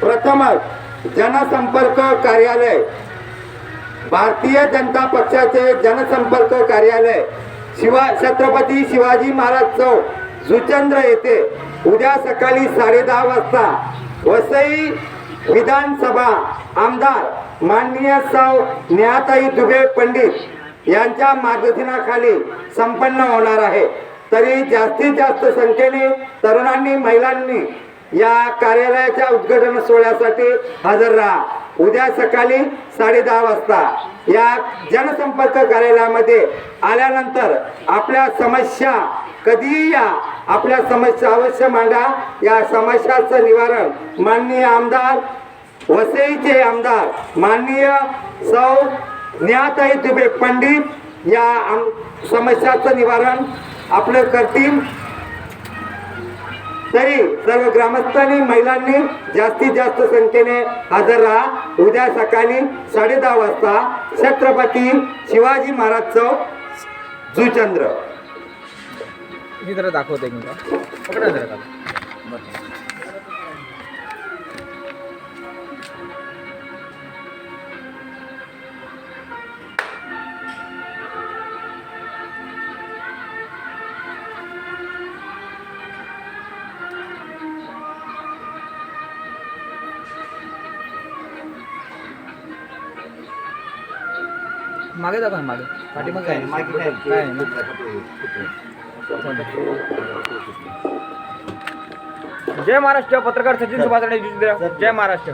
प्रथमच जनसंपर्क कार्यालय भारतीय जनता पक्षाचे जनसंपर्क कार्यालय शिवा छत्रपती शिवाजी महाराज चौक जुचंद्र येथे उद्या सकाळी साडेदहा वाजता वसई विधानसभा आमदार माननीय साव न्याताई दुबे पंडित यांच्या मार्गदर्शनाखाली संपन्न होणार आहे. तरी जास्तीत जास्त संख्येने तरुणांनी महिलांनी या कार्यालयाच्या उद्घाटन सोहळ्यासाठी हजर राहा. उद्या सकाळी साडे दहा वाजता या जनसंपर्क कार्यालयामध्ये आल्यानंतर आपल्या समस्या कधीही या. आपल्या समस्या अवश्य मांडा. या समस्याचं निवारण माननीय आमदार वसईचे आमदार माननीय सौ ज्ञाताई दुबे पंडित या आम समस्याचं निवारण आपलं करतील. तरी सर्व ग्रामस्थांनी महिलांनी जास्तीत जास्त संख्येने हजर राहा. उद्या सकाळी साडे दहा वाजता छत्रपती शिवाजी महाराज चौक जुचंद्र. मी जरा दाखवते मी पकडा जरा मागे दाखवा ना, मागे पाठीमागे काय. काय. जय महाराष्ट्र पत्रकार सचिन सुभाष राणे जय महाराष्ट्र